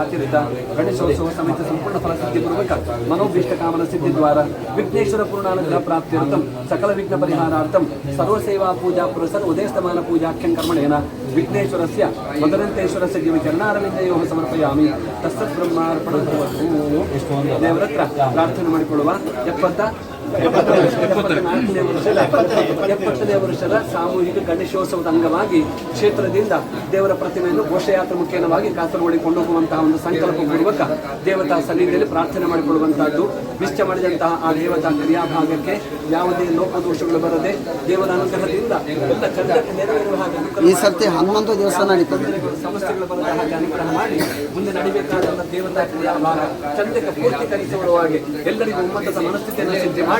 ಆಚರಿತ ಗಣೇಶೋತ್ಸವ ಸಮೇತ ಸಂಪೂರ್ಣ ಫಲಸಿದ್ಧಿ ಪೂರ್ವಕ ಮನೋಭೀಷ್ಟ ಕಾಮನ ಸಿದ್ಧಿ ದ್ವಾರ ವಿಘ್ನೇಶ್ವರ ಪೂರ್ಣಾನುಗ್ರಹ ಪ್ರಾಪ್ತ್ಯರ್ಥಂ ಸಕಲ ವಿಘ್ನ ಪರಿಹಾರಾರ್ಥಂ ಸರ್ವಸೇವಾ ಪೂಜಾ ಪುರಸರ್ ಉದಯಸ್ತಮಾನ ಪೂಜಾಖ್ಯಂ ಕರ್ಮಣೇನ ವಿಘ್ನೇಶ್ವರಸ್ಯ ಮದರಂತೇಶ್ವರಸ್ಯ ಜೀವ ಚರಣಾರವಿಂದಯೋಹ ಸಮರ್ಪಯಾಮಿ ತಸ್ತತ್ ಬ್ರಹ್ಮಾರ್ಪಣ ದೇವರತ್ರ ಪ್ರಾರ್ಥನೆ ಮಾಡಿಕೊಳ್ಳುವ ಎಪ್ಪತ್ತ ಎಪ್ಪತ್ತನೇ ವರ್ಷದ ಸಾಮೂಹಿಕ ಗಣೇಶೋತ್ಸವದ ಅಂಗವಾಗಿ ಕ್ಷೇತ್ರದಿಂದ ದೇವರ ಪ್ರತಿಮೆಯನ್ನು ಘೋಷಯಾತ್ರೆ ಮುಖೇನವಾಗಿ ಕಾಸರಗೋಡಿ ಕೊಂಡೋಗುವಂತಹ ಒಂದು ಸಂಕಲ್ಪ ಪೂರ್ವಕ ದೇವತಾ ಸನ್ನಿಧಿಯಲ್ಲಿ ಪ್ರಾರ್ಥನೆ ಮಾಡಿಕೊಳ್ಳುವಂತಹದ್ದು. ನಿಶ್ಚಯ ಮಾಡಿದಂತಹ ಆ ದೇವತಾ ಕ್ರಿಯಾಭಾಗಕ್ಕೆ ಯಾವುದೇ ಲೋಪದೋಷಗಳು ಬರದೆ ದೇವರ ಅನುಗ್ರಹದಿಂದ ಎಲ್ಲ ಚಂದಕ್ಕೆ ನೆರವೇರುವ ಹಾಗೆ ಈ ಸರ್ತಿ ಹನುಮಂತ ದೇವಸ್ಥಾನ ನಡೀತದೆ. ಸಮಸ್ಯೆಗಳು ಬರದ ಹಾಗೆ ಅನುಗ್ರಹ ಮಾಡಿ ಮುಂದೆ ನಡಿಬೇಕಾದಂತಹ ದೇವತಾ ಕ್ರಿಯಾಭಾಗ ಚಂದಕ್ಕೆ ಹಾಗೆ ಎಲ್ಲರಿಗೂ ಉಮ್ಮತದ ಮನಸ್ಥಿತಿಯನ್ನು ಸಿದ್ಧಿ ಮಾಡಿ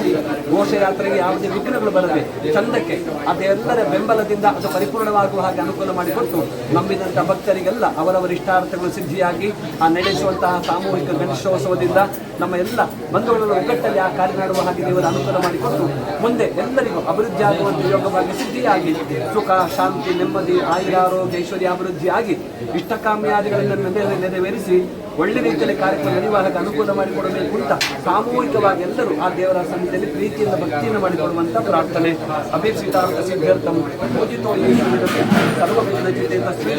ಘೋಷಯಾತ್ರೆಗೆ ಯಾವುದೇ ವಿಘ್ನಗಳು ಬರದೆ ಚಂದಕ್ಕೆ ಅದೆಲ್ಲರ ಬೆಂಬಲದಿಂದ ಅದು ಪರಿಪೂರ್ಣವಾಗುವ ಹಾಗೆ ಅನುಕೂಲ ಮಾಡಿಕೊಟ್ಟು ನಂಬಿದಂಥ ಭಕ್ತರಿಗೆಲ್ಲ ಅವರವರ ಇಷ್ಟಾರ್ಥಗಳು ಸಿದ್ಧಿಯಾಗಿ ಆ ನಡೆಸುವಂತಹ ಸಾಮೂಹಿಕ ಗಣೇಶೋತ್ಸವದಿಂದ ನಮ್ಮ ಎಲ್ಲ ಬಂಧುಗಳ ಒಗ್ಗಟ್ಟಲ್ಲಿ ಆ ಕಾರ್ಯ ಮಾಡುವ ಹಾಗೆ ದೇವರ ಅನುಕೂಲ ಮಾಡಿಕೊಟ್ಟು ಮುಂದೆ ಎಲ್ಲರಿಗೂ ಅಭಿವೃದ್ಧಿ ಆಗುವಂತೆ ಯೋಗವಾಗಿ ಸಿದ್ಧಿಯಾಗಿ ಸುಖ, ಶಾಂತಿ, ನೆಮ್ಮದಿ, ಆಯುರಾರೋಗ್ಯ, ಐಶ್ವರ್ಯ, ಅಭಿವೃದ್ಧಿಯಾಗಿ ಇಷ್ಟಕಾಮ್ಯಾದಿಗಳನ್ನು ನೆರೆ- ನೆರವೇರಿಸಿ ಒಳ್ಳೆ ರೀತಿಯಲ್ಲಿ ಕಾರ್ಯಕ್ರಮ ನಡೆಯುವಾಗ ಅನುಕೂಲ ಮಾಡಿಕೊಡಬೇಕು ಅಂತ ಸಾಮೂಹಿಕವಾಗಿ ಎಲ್ಲರೂ ಆ ದೇವರ ಸನ್ನಿಧಿಯಲ್ಲಿ ಪ್ರೀತಿಯಿಂದ ಭಕ್ತಿಯನ್ನು ಮಾಡಿಕೊಳ್ಳುವಂತ ಪ್ರಾರ್ಥನೆ. ಅಭಿಕ್ಷಿತಾರ್ಥ ಸಿದ್ಧಾರ್ಥಂ ಪೂಜಿತೋ ಶ್ರೀ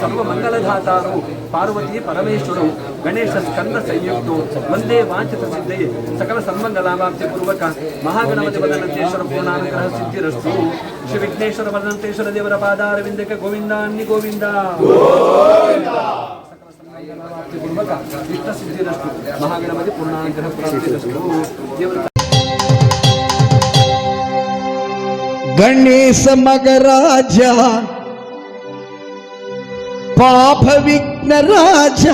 ಸರ್ವ ಮಂಗಲಧಾತಾರು ಪಾರ್ವತಿ ಪರಮೇಶ್ವರು ಗಣೇಶ ಸ್ಕಂದ ಸಂಯುಕ್ತ ಒಂದೇ ವಾಂಚಿತ ಸಿದ್ಧಯೇ ಸಕಲ ಸನ್ಮಂಗಲಾಭಾಪ್ತಿ ಪೂರ್ವಕ ಮಹಾಗಣಪತಿ ಬದನಂತೇಶ್ವರ ಪೂರ್ಣಾನುಗ್ರಹ ಸಿದ್ಧಿರಸ್ತು. ಶ್ರೀ ವಿಘ್ನೇಶ್ವರ ಬದನಂತೇಶ್ವರ ದೇವರ ಪಾದಾರವಿಂದಕ್ಕೆ ಗೋವಿಂದ ಅನ್ನಿ ಗೋವಿಂದ. ಸಕಲ ಪೂರ್ವಕ ಇಷ್ಟ ಸಿದ್ಧಿರಸ್ತು ಮಹಾಗಣಪತಿ ಪೂರ್ಣಾನುಗ್ರಹ ಪ್ರಾಪ್ತಿರಸ್ತು ದೇವರ ಗಣೇಶ ಮಗರಾಜ ಪಾಪ ವಿಘ್ನ ರಾಜ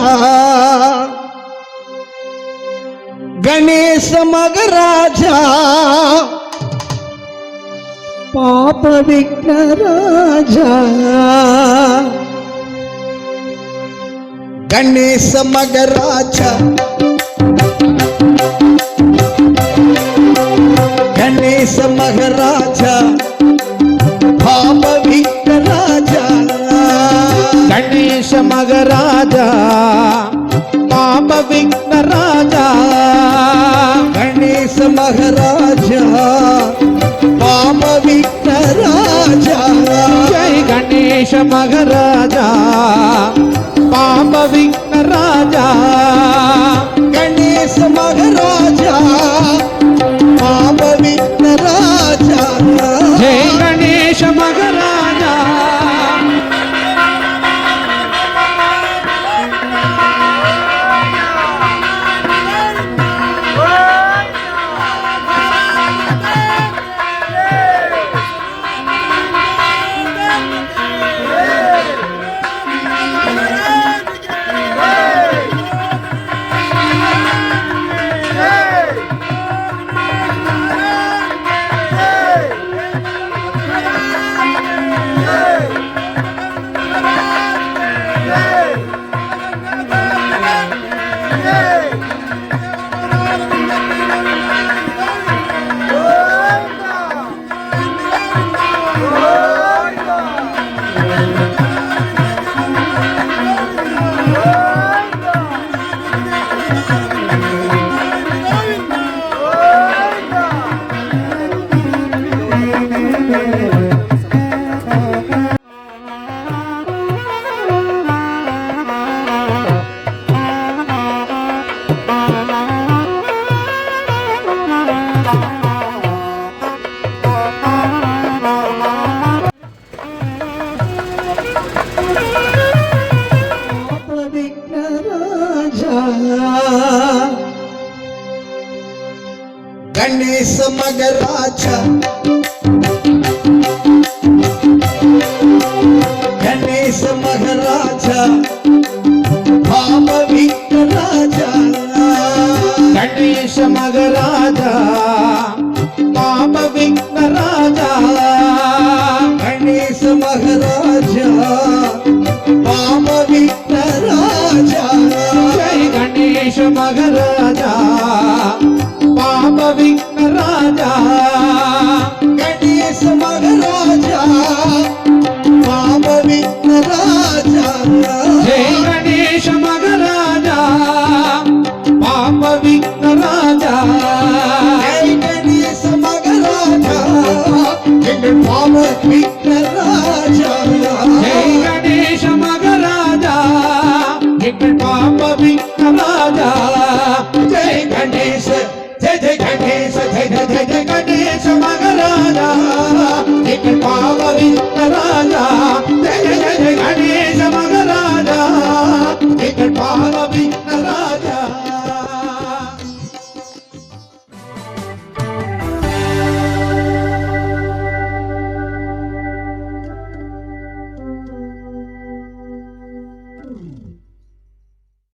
ಗಣೇಶ ಮಗರಾಜ கணேச மகராஜா. கணேச மகராஜா பாப விக்கராஜா கணேச மகராஜா பாப விக்கராஜா கணேச மகராஜா பாப விக்கராஜா ஜெய் கணேச மகராஜா ಗಣೇಶ ಮಗರಾಜ ಗಣೇಶ ಮಗರಾಜ রাজা Bye.